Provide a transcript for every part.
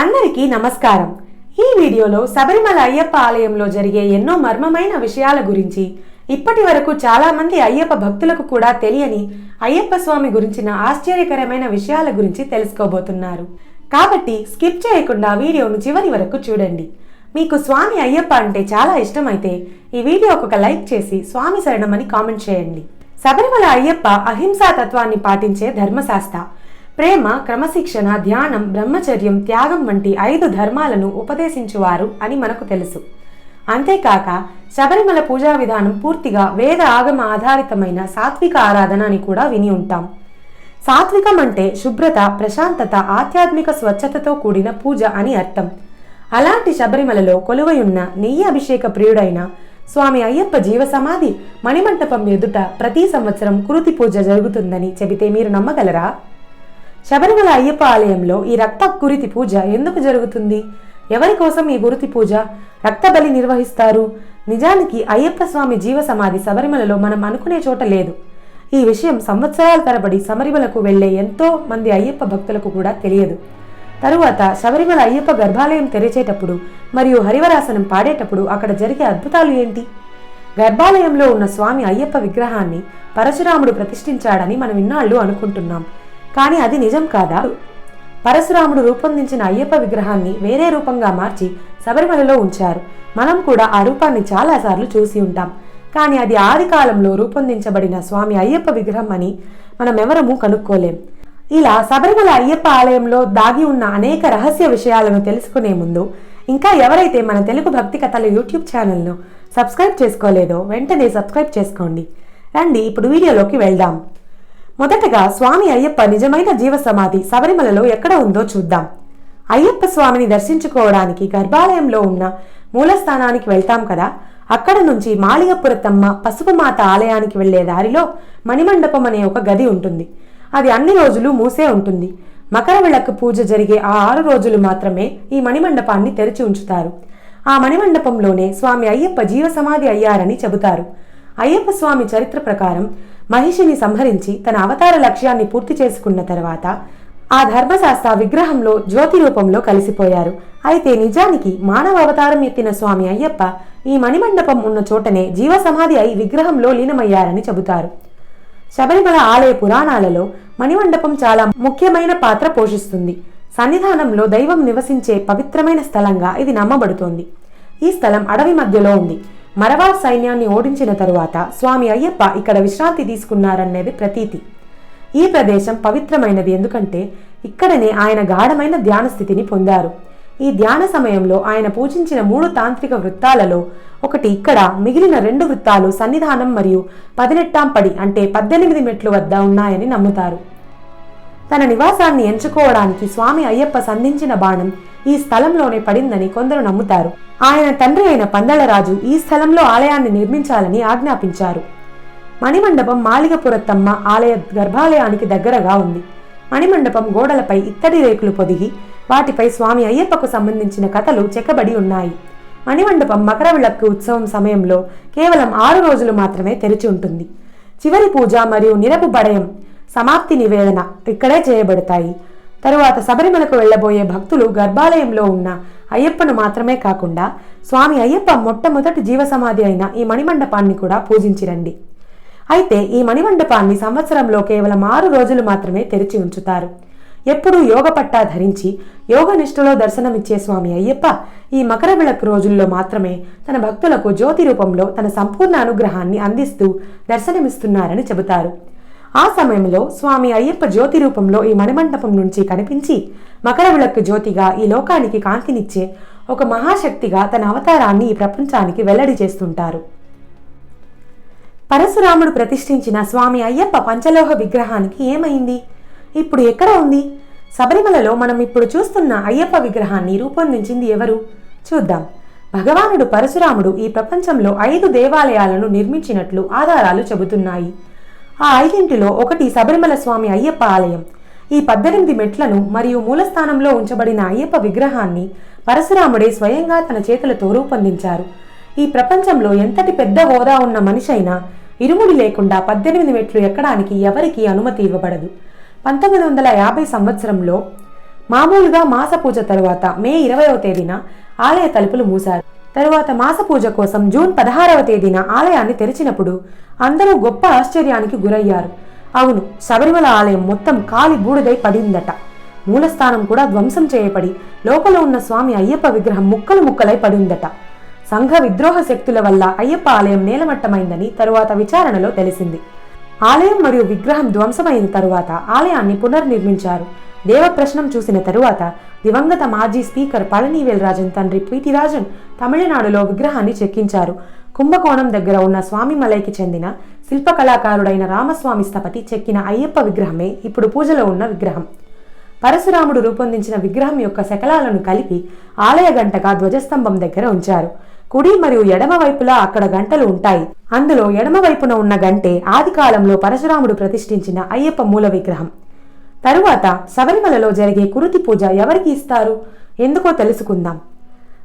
అందరికీ నమస్కారం. ఈ వీడియోలో శబరిమల అయ్యప్ప ఆలయంలో జరిగే ఎన్నో మర్మమైన విషయాల గురించి ఇప్పటి వరకు చాలామంది అయ్యప్ప భక్తులకు కూడా తెలియని అయ్యప్ప స్వామి గురించిన ఆశ్చర్యకరమైన విషయాల గురించి తెలుసుకోబోతున్నారు. కాబట్టి స్కిప్ చేయకుండా వీడియోను చివరి వరకు చూడండి. మీకు స్వామి అయ్యప్ప అంటే చాలా ఇష్టమైతే ఈ వీడియోకు ఒక లైక్ చేసి స్వామి శరణమని కామెంట్ చేయండి. శబరిమల అయ్యప్ప అహింసా తత్వాన్ని పాటించే ధర్మశాస్త్ర ప్రేమ క్రమశిక్షణ ధ్యానం బ్రహ్మచర్యం త్యాగం వంటి ఐదు ధర్మాలను ఉపదేశించువారు అని మనకు తెలుసు. అంతేకాక శబరిమల పూజా విధానం పూర్తిగా వేద ఆగమ ఆధారితమైన సాత్విక ఆరాధన అని కూడా విని ఉంటాం. సాత్వికం అంటే శుభ్రత ప్రశాంతత ఆధ్యాత్మిక స్వచ్ఛతతో కూడిన పూజ అని అర్థం. అలాంటి శబరిమలలో కొలువయున్న నెయ్యి అభిషేక ప్రియుడైన స్వామి అయ్యప్ప జీవ సమాధి మణిమంటపం ఎదుట ప్రతి సంవత్సరం కురుతి పూజ జరుగుతుందని చెబితే మీరు నమ్మగలరా? శబరిమల అయ్యప్ప ఆలయంలో ఈ రక్త కురితి పూజ ఎందుకు జరుగుతుంది? ఎవరి కోసం ఈ గురుతి పూజ? రక్త బలి నిర్వహిస్తారు. నిజానికి అయ్యప్ప స్వామి జీవ సమాధి శబరిమలలో మనం అనుకునే చోట లేదు. ఈ విషయం సంవత్సరాల తరబడి శబరిమలకు వెళ్ళే ఎంతో మంది అయ్యప్ప భక్తులకు కూడా తెలియదు. తరువాత శబరిమల అయ్యప్ప గర్భాలయం తెరిచేటప్పుడు మరియు హరివరాసనం పాడేటప్పుడు అక్కడ జరిగే అద్భుతాలు ఏంటి? గర్భాలయంలో ఉన్న స్వామి అయ్యప్ప విగ్రహాన్ని పరశురాముడు ప్రతిష్ఠించాడని మనం ఇన్నాళ్ళు అనుకుంటున్నాం. కానీ అది నిజం కాదా? పరశురాముడు రూపొందించిన అయ్యప్ప విగ్రహాన్ని వేరే రూపంగా మార్చి శబరిమలలో ఉంచారు. మనం కూడా ఆ రూపాన్ని చాలాసార్లు చూసి ఉంటాం. కానీ అది ఆది కాలంలో రూపొందించబడిన స్వామి అయ్యప్ప విగ్రహం అని మనం ఎవరము కనుక్కోలేం. ఇలా శబరిమల అయ్యప్ప ఆలయంలో దాగి ఉన్న అనేక రహస్య విషయాలను తెలుసుకునే ముందు ఇంకా ఎవరైతే మన తెలుగు భక్తి కథల యూట్యూబ్ ఛానల్ను సబ్స్క్రైబ్ చేసుకోలేదో వెంటనే సబ్స్క్రైబ్ చేసుకోండి. రండి ఇప్పుడు వీడియోలోకి వెళ్దాం. మొదటగా స్వామి అయ్యప్ప నిజమైన జీవ సమాధి శబరిమలలో ఎక్కడ ఉందో చూద్దాం. అయ్యప్ప స్వామిని దర్శించుకోవడానికి గర్భాలయంలో ఉన్న మూలస్థానానికి వెళ్తాం కదా? అక్కడ నుంచి మాళిగపురతమ్మ పసుపుమాత ఆలయానికి వెళ్ళే దారిలో మణిమండపం అనే ఒక గది ఉంటుంది. అది అన్ని రోజులు మూసే ఉంటుంది. మకర విళక్కు పూజ జరిగే ఆ ఆరు రోజులు మాత్రమే ఈ మణిమండపాన్ని తెరిచి ఉంచుతారు. ఆ మణిమండపంలోనే స్వామి అయ్యప్ప జీవ సమాధి అయ్యారని చెబుతారు. అయ్యప్ప స్వామి చరిత్ర ప్రకారం మహిషిని సంహరించి తన అవతార లక్ష్యాన్ని పూర్తి చేసుకున్న తర్వాత ఆ ధర్మశాస్త్ర విగ్రహంలో జ్యోతి రూపంలో కలిసిపోయారు. అయితే నిజానికి మానవ అవతారం ఎత్తిన స్వామి అయ్యప్ప ఈ మణిమండపం ఉన్న చోటనే జీవసమాధి అయి విగ్రహంలో లీనమయ్యారని చెబుతారు. శబరిమల ఆలయ పురాణాలలో మణిమండపం చాలా ముఖ్యమైన పాత్ర పోషిస్తుంది. సన్నిధానంలో దైవం నివసించే పవిత్రమైన స్థలంగా ఇది నమ్మబడుతోంది. ఈ స్థలం అడవి మధ్యలో ఉంది. మరవార్ సైన్యాన్ని ఓడించిన తరువాత స్వామి అయ్యప్ప ఇక్కడ విశ్రాంతి తీసుకున్నారనేది ప్రతీతి. ఈ ప్రదేశం పవిత్రమైనది ఎందుకంటే ఇక్కడనే ఆయన గాఢమైన ధ్యాన స్థితిని పొందారు. ఈ ధ్యాన సమయంలో ఆయన పూజించిన మూడు తాంత్రిక వృత్తాలలో ఒకటి ఇక్కడ మిగిలిన రెండు వృత్తాలు సన్నిధానం మరియు పదినెట్టాం పడి అంటే పద్దెనిమిది మెట్లు వద్ద ఉన్నాయని నమ్ముతారు. తన నివాసాన్ని ఎంచుకోవడానికి స్వామి అయ్యప్ప సంధించిన బాణం ఈ స్థలంలోనే పడిందని కొందరు నమ్ముతారు. ఆయన తండ్రి అయిన పందళరాజు ఈ స్థలంలో ఆలయాన్ని నిర్మించాలని ఆజ్ఞాపించారు. మణిమండపం మాలిగపురత్తమ్మ ఆలయ గర్భాలయానికి దగ్గరగా ఉంది. మణిమండపం గోడలపై ఇత్తడి రేకులు పొదిగి వాటిపై స్వామి అయ్యప్పకు సంబంధించిన కథలు చెక్కబడి ఉన్నాయి. మణిమండపం మకర విళక్కు ఉత్సవం సమయంలో కేవలం ఆరు రోజులు మాత్రమే తెరిచి ఉంటుంది. చివరి పూజ మరియు నిరపు బడయం సమాప్తి నివేదన ఇక్కడే చేయబడతాయి. తరువాత శబరిమలకు వెళ్ళబోయే భక్తులు గర్భాలయంలో ఉన్న అయ్యప్పను మాత్రమే కాకుండా స్వామి అయ్యప్ప మొట్టమొదటి జీవ సమాధి అయిన ఈ మణిమండపాన్ని కూడా పూజించిరండి. అయితే ఈ మణిమండపాన్ని సంవత్సరంలో కేవలం ఆరు రోజులు మాత్రమే తెరిచి ఉంచుతారు. ఎప్పుడూ యోగ పట్టా ధరించి యోగ నిష్ఠలో దర్శనమిచ్చే స్వామి అయ్యప్ప ఈ మకర విళక్ రోజుల్లో మాత్రమే తన భక్తులకు జ్యోతి రూపంలో తన సంపూర్ణ అనుగ్రహాన్ని అందిస్తూ దర్శనమిస్తున్నారని చెబుతారు. ఆ సమయంలో స్వామి అయ్యప్ప జ్యోతి రూపంలో ఈ మణిమండపం నుంచి కనిపించి మకర విళక్కు జ్యోతిగా ఈ లోకానికి కాంతినిచ్చే ఒక మహాశక్తిగా తన అవతారాన్ని ఈ ప్రపంచానికి వెల్లడి చేస్తుంటారు. పరశురాముడు ప్రతిష్ఠించిన స్వామి అయ్యప్ప పంచలోహ విగ్రహానికి ఏమైంది? ఇప్పుడు ఎక్కడ ఉంది? శబరిమలలో మనం ఇప్పుడు చూస్తున్న అయ్యప్ప విగ్రహాన్ని రూపొందించింది ఎవరు? చూద్దాం. భగవానుడు పరశురాముడు ఈ ప్రపంచంలో ఐదు దేవాలయాలను నిర్మించినట్లు ఆధారాలు చెబుతున్నాయి. ఆ ఐదింటిలో ఒకటి శబరిమల స్వామి అయ్యప్ప ఆలయం. ఈ పద్దెనిమిది మెట్లను మరియు మూలస్థానంలో ఉంచబడిన అయ్యప్ప విగ్రహాన్ని పరశురాముడే స్వయంగా తన చేతులతో రూపొందించారు. ఈ ప్రపంచంలో ఎంతటి పెద్ద హోదా ఉన్న మనిషైనా ఇరుముడి లేకుండా పద్దెనిమిది మెట్లు ఎక్కడానికి ఎవరికీ అనుమతి ఇవ్వబడదు. పంతొమ్మిది వందల యాభై సంవత్సరంలో మామూలుగా మాస పూజ తరువాత మే ఇరవయవ తేదీన ఆలయ తలుపులు మూశారు. తరువాత మాస పూజ కోసం జూన్ పదహారవ తేదీన ఆలయాన్ని తెరిచినప్పుడు అందరూ గొప్ప ఆశ్చర్యానికి గురయ్యారు. అవును శబరిమల ఆలయం మొత్తం కాలి బూడిదై పడిందట. మూలస్థానం కూడా ధ్వంసం చేయబడి లోపల ఉన్న స్వామి అయ్యప్ప విగ్రహం ముక్కలు ముక్కలై పడిందట. సంఘ విద్రోహ శక్తుల వల్ల అయ్యప్ప ఆలయం నేలమట్టమైందని తరువాత విచారణలో తెలిసింది. ఆలయం మరియు విగ్రహం ధ్వంసమైన తరువాత ఆలయాన్ని పునర్నిర్మించారు. దేవప్రశ్నం చూసిన తరువాత దివంగత మాజీ స్పీకర్ పళనివేల్ రాజన్ తండ్రి పిటి తమిళనాడులో విగ్రహాన్ని చెక్కించారు. కుంభకోణం దగ్గర ఉన్న స్వామిమలైకి చెందిన శిల్పకళాకారుడైన రామస్వామి స్థపతి చెక్కిన అయ్యప్ప విగ్రహమే ఇప్పుడు పూజలో ఉన్న విగ్రహం. పరశురాముడు రూపొందించిన విగ్రహం యొక్క శకలాలను కలిపి ఆలయ గంటగా ధ్వజస్తంభం దగ్గర ఉంచారు. కుడి మరియు ఎడమ వైపులా అక్కడ గంటలు ఉంటాయి. అందులో ఎడమ వైపున ఉన్న గంటే ఆది కాలంలో పరశురాముడు ప్రతిష్ఠించిన అయ్యప్ప మూల విగ్రహం. తరువాత శబరిమలలో జరిగే కురుతి పూజ ఎవరికి ఇస్తారు? ఎందుకో తెలుసుకుందాం.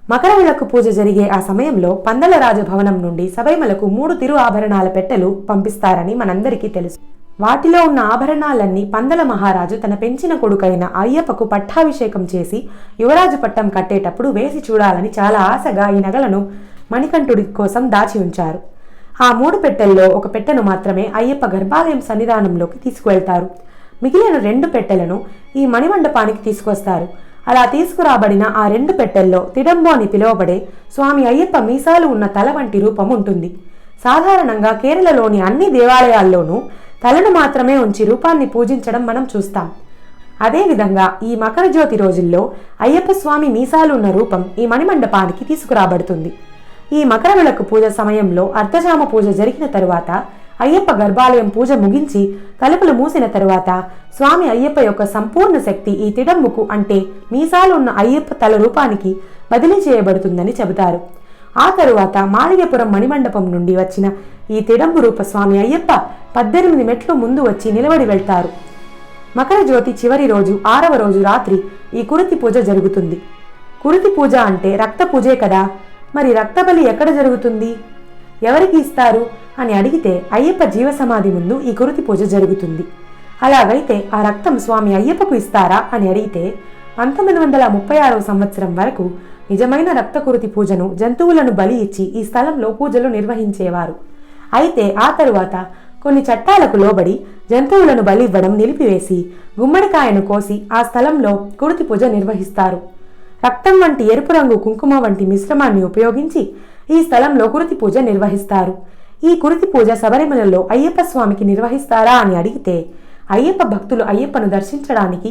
మకర విలక్కు పూజ జరిగే ఆ సమయంలో పందల రాజభవనం నుండి శబరిమలకు మూడు తిరు ఆభరణాల పెట్టెలు పంపిస్తారని మనందరికీ తెలుసు. వాటిలో ఉన్న ఆభరణాలన్నీ పందల మహారాజు తన పెంచిన కొడుకైన అయ్యప్పకు పట్టాభిషేకం చేసి యువరాజు పట్టం కట్టేటప్పుడు వేసి చూడాలని చాలా ఆశగా ఈ నగలను మణికంఠుడి కోసం దాచి ఉంచారు. ఆ మూడు పెట్టెల్లో ఒక పెట్టెను మాత్రమే అయ్యప్ప గర్భాలయం సన్నిధానంలోకి తీసుకువెళ్తారు. మిగిలిన రెండు పెట్టెలను ఈ మణిమండపానికి తీసుకొస్తారు. అలా తీసుకురాబడిన ఆ రెండు పెట్టెల్లో తిడంబో అని పిలువబడే స్వామి అయ్యప్ప మీసాలు ఉన్న తల వంటి రూపం ఉంటుంది. సాధారణంగా కేరళలోని అన్ని దేవాలయాల్లోనూ తలను మాత్రమే ఉంచి రూపాన్ని పూజించడం మనం చూస్తాం. అదేవిధంగా ఈ మకర జ్యోతి రోజుల్లో అయ్యప్ప స్వామి మీసాలు ఉన్న రూపం ఈ మణిమండపానికి తీసుకురాబడుతుంది. ఈ మకర విలక్కు పూజ సమయంలో అర్ధజామ పూజ జరిగిన తరువాత అయ్యప్ప గర్భాలయం పూజ ముగించి తలుపులు మూసిన తరువాత స్వామి అయ్యప్ప యొక్క సంపూర్ణ శక్తి ఈ తిడంబుకు అంటే మీసాలు ఉన్న అయ్యప్ప తల రూపానికి బదిలీ చేయబడుతుందని చెబుతారు. ఆ తరువాత మాళిగపురం మణిమండపం నుండి వచ్చిన ఈ తిడంబు రూప స్వామి అయ్యప్ప పద్దెనిమిది మెట్లు ముందు వచ్చి నిలబడి వెళ్తారు. మకర జ్యోతి చివరి రోజు ఆరవ రోజు రాత్రి ఈ కురుతి పూజ జరుగుతుంది. కురుతి పూజ అంటే రక్త పూజే కదా? మరి రక్తబలి ఎక్కడ జరుగుతుంది? ఎవరికి ఇస్తారు? అని అడిగితే అయ్యప్ప జీవసమాధి ముందు ఈ కురుతి పూజ జరుగుతుంది. అలాగైతే ఆ రక్తం స్వామి అయ్యప్పకు ఇస్తారా అని అడిగితే పంతొమ్మిది వందల ముప్పై ఆరవ సంవత్సరం వరకు నిజమైన రక్త కురుతి పూజను జంతువులను బలి ఇచ్చి ఈ స్థలంలో పూజలు నిర్వహించేవారు. అయితే ఆ తరువాత కొన్ని చట్టాలకు లోబడి జంతువులను బలి ఇవ్వడం నిలిపివేసి గుమ్మడికాయను కోసి ఆ స్థలంలో కురుతి పూజ నిర్వహిస్తారు. రక్తం వంటి ఎరుపు రంగు కుంకుమ వంటి మిశ్రమాన్ని ఉపయోగించి ఈ స్థలంలో కురుతి పూజ నిర్వహిస్తారు. ఈ కురుతి పూజ శబరిమలలో అయ్యప్ప స్వామికి నిర్వహిస్తారా అని అడిగితే అయ్యప్ప భక్తులు అయ్యప్పను దర్శించడానికి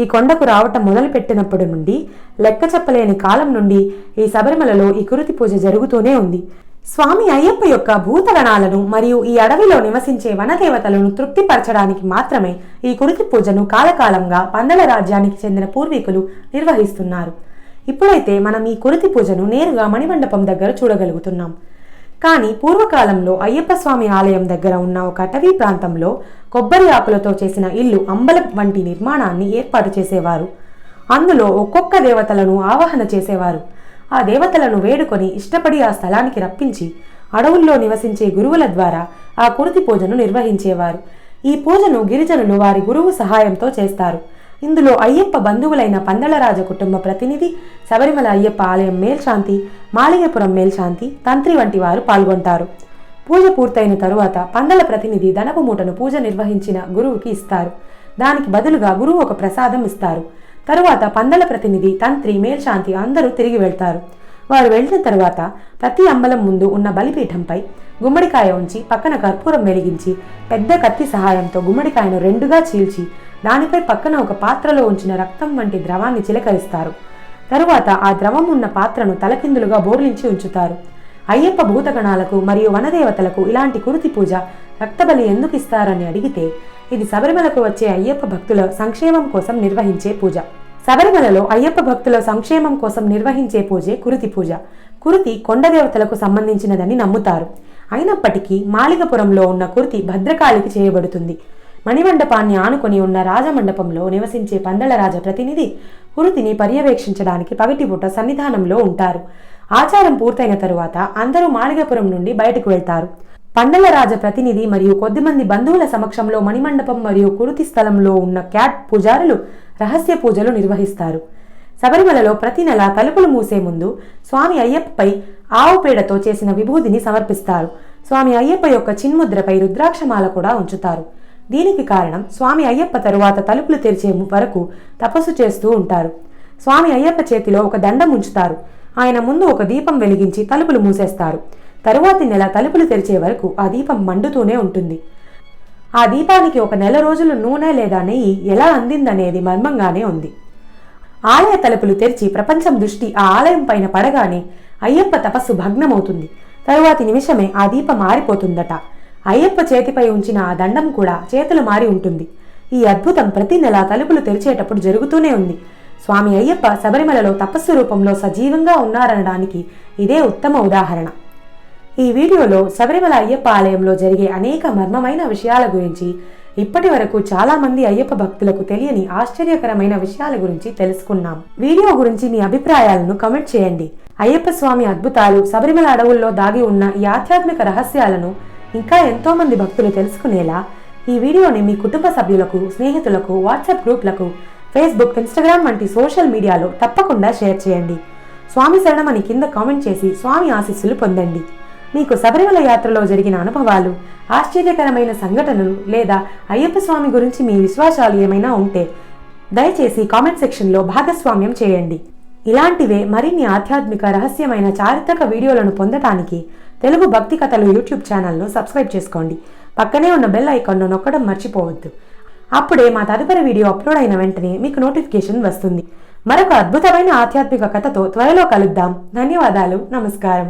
ఈ కొండకు రావటం మొదలుపెట్టినప్పటి నుండి లెక్క చెప్పలేని కాలం నుండి ఈ శబరిమలలో ఈ కురుతి పూజ జరుగుతూనే ఉంది. స్వామి అయ్యప్ప యొక్క భూతగణాలను మరియు ఈ అడవిలో నివసించే వనదేవతలను తృప్తిపరచడానికి మాత్రమే ఈ కురుతి పూజను కాలకాలంగా పందల రాజ్యానికి చెందిన పూర్వీకులు నిర్వహిస్తున్నారు. ఇప్పుడైతే మనం ఈ కురుతి పూజను నేరుగా మణిమండపం దగ్గర చూడగలుగుతున్నాం. కానీ పూర్వకాలంలో అయ్యప్ప స్వామి ఆలయం దగ్గర ఉన్న ఒక అటవీ ప్రాంతంలో కొబ్బరి ఆకులతో చేసిన ఇల్లు అంబలం వంటి నిర్మాణాన్ని ఏర్పాటు చేసేవారు. అందులో ఒక్కొక్క దేవతలను ఆవాహన చేసేవారు. ఆ దేవతలను వేడుకొని ఇష్టపడి ఆ స్థలానికి రప్పించి అడవుల్లో నివసించే గురువుల ద్వారా ఆ కురుతి పూజను నిర్వహించేవారు. ఈ పూజను గిరిజనులు వారి గురువు సహాయంతో చేస్తారు. ఇందులో అయ్యప్ప బంధువులైన పందలరాజ కుటుంబ ప్రతినిధి శబరిమల అయ్యప్ప ఆలయం మేల్శాంతి మాలిగపురం మేల్శాంతి తంత్రి వంటి వారు పాల్గొంటారు. పూజ పూర్తయిన తరువాత పందల ప్రతినిధి ధనపు మూటను పూజ నిర్వహించిన గురువుకి ఇస్తారు. దానికి బదులుగా గురువు ఒక ప్రసాదం ఇస్తారు. తరువాత పందల ప్రతినిధి తంత్రి మేల్శాంతి అందరూ తిరిగి వెళ్తారు. వారు వెళ్ళిన తరువాత ప్రతి అంబలం ముందు ఉన్న బలిపీఠంపై గుమ్మడికాయ ఉంచి పక్కన కర్పూరం వెలిగించి పెద్ద కత్తి సహాయంతో గుమ్మడికాయను రెండుగా చీల్చి దానిపై పక్కన ఒక పాత్రలో ఉంచిన రక్తం వంటి ద్రవాన్ని చిలకరిస్తారు. తరువాత ఆ ద్రవం ఉన్న పాత్రను తలకిందులుగా బోర్లించి ఉంచుతారు. అయ్యప్ప భూతగణాలకు మరియు వనదేవతలకు ఇలాంటి కురుతి పూజ రక్తబలి ఎందుకు ఇస్తారని అడిగితే ఇది శబరిమలకు వచ్చే అయ్యప్ప భక్తుల సంక్షేమం కోసం నిర్వహించే పూజ. శబరిమలలో అయ్యప్ప భక్తుల సంక్షేమం కోసం నిర్వహించే పూజే కురుతి పూజ. కురుతి కొండదేవతలకు సంబంధించినదని నమ్ముతారు. అయినప్పటికీ మాళిగపురంలో ఉన్న కురుతి భద్రకాళికి చేయబడుతుంది. మణిమండపాన్ని ఆనుకొని ఉన్న రాజమండపంలో నివసించే పందళరాజ ప్రతినిధి కురుతిని పర్యవేక్షించడానికి పగటిపూట సన్నిధానంలో ఉంటారు. ఆచారం పూర్తయిన తరువాత అందరూ మాళిగపురం నుండి బయటకు వెళ్తారు. పండల రాజ ప్రతినిధి మరియు కొద్దిమంది బంధువుల సమక్షంలో మణిమండపం మరియు కురుతి స్థలంలో ఉన్న క్యాట్ పూజారులు రహస్య పూజలు నిర్వహిస్తారు. శబరిమలలో ప్రతి నెల తలుపులు మూసే ముందు స్వామి అయ్యప్పపై ఆవు పేడతో చేసిన విభూదిని సమర్పిస్తారు. స్వామి అయ్యప్ప యొక్క చిన్ముద్రపై రుద్రాక్షమాల కూడా ఉంచుతారు. దీనికి కారణం స్వామి అయ్యప్ప తరువాత తలుపులు తెరిచే వరకు తపస్సు చేస్తూ ఉంటారు. స్వామి అయ్యప్ప చేతిలో ఒక దండం ఉంచుతారు. ఆయన ముందు ఒక దీపం వెలిగించి తలుపులు మూసేస్తారు. తరువాతి నెల తలుపులు తెరిచే వరకు ఆ దీపం మండుతూనే ఉంటుంది. ఆ దీపానికి ఒక నెల రోజులు నూనె లేదా నెయ్యి ఎలా అందిందనేది మర్మంగానే ఉంది. ఆలయ తలుపులు తెరిచి ప్రపంచం దృష్టి ఆ ఆలయం పైన పడగానే అయ్యప్ప తపస్సు భగ్నమవుతుంది. తరువాతి నిమిషమే ఆ దీపం మారిపోతుందట అయ్యప్ప చేతిపై ఉంచిన ఆ దండం కూడా చేతులు మారి ఉంటుంది. ఈ అద్భుతం ప్రతి నెల తలుపులు తెరిచేటప్పుడు జరుగుతూనే ఉంది. స్వామి అయ్యప్ప శబరిమలలో తపస్సు రూపంలో సజీవంగా ఉన్నారనడానికి ఇదే ఉత్తమ ఉదాహరణ. ఈ వీడియోలో శబరిమల అయ్యప్ప ఆలయంలో జరిగే అనేక మర్మమైన విషయాల గురించి ఇప్పటి వరకు చాలా మంది అయ్యప్ప భక్తులకు తెలియని ఆశ్చర్యకరమైన విషయాల గురించి తెలుసుకున్నాం. వీడియో గురించి మీ అభిప్రాయాలను కమెంట్ చేయండి. అయ్యప్ప స్వామి అద్భుతాలు శబరిమల అడవుల్లో దాగి ఉన్న ఈ ఆధ్యాత్మిక రహస్యాలను ఇంకా ఎంతోమంది భక్తులు తెలుసుకునేలా ఈ వీడియోని మీ కుటుంబ సభ్యులకు స్నేహితులకు వాట్సాప్ గ్రూప్లకు ఫేస్బుక్ ఇన్స్టాగ్రామ్ వంటి సోషల్ మీడియాలో తప్పకుండా షేర్ చేయండి. స్వామి శరణమని కింద కామెంట్ చేసి స్వామి ఆశీస్సులు పొందండి. మీకు శబరిమల యాత్రలో జరిగిన అనుభవాలు ఆశ్చర్యకరమైన సంఘటనలు లేదా అయ్యప్ప స్వామి గురించి మీ విశ్వాసాలు ఏమైనా ఉంటే దయచేసి కామెంట్ సెక్షన్లో భాగస్వామ్యం చేయండి. ఇలాంటివే మరిన్ని ఆధ్యాత్మిక రహస్యమైన చారిత్రక వీడియోలను పొందటానికి తెలుగు భక్తి కథలు యూట్యూబ్ ఛానల్ను సబ్స్క్రైబ్ చేసుకోండి. పక్కనే ఉన్న బెల్ ఐకాన్ను నొక్కడం మర్చిపోవద్దు. అప్పుడే మా తదుపరి వీడియో అప్లోడ్ అయిన వెంటనే మీకు నోటిఫికేషన్ వస్తుంది. మరొక అద్భుతమైన ఆధ్యాత్మిక కథతో త్వరలో కలుద్దాం. ధన్యవాదాలు. నమస్కారం.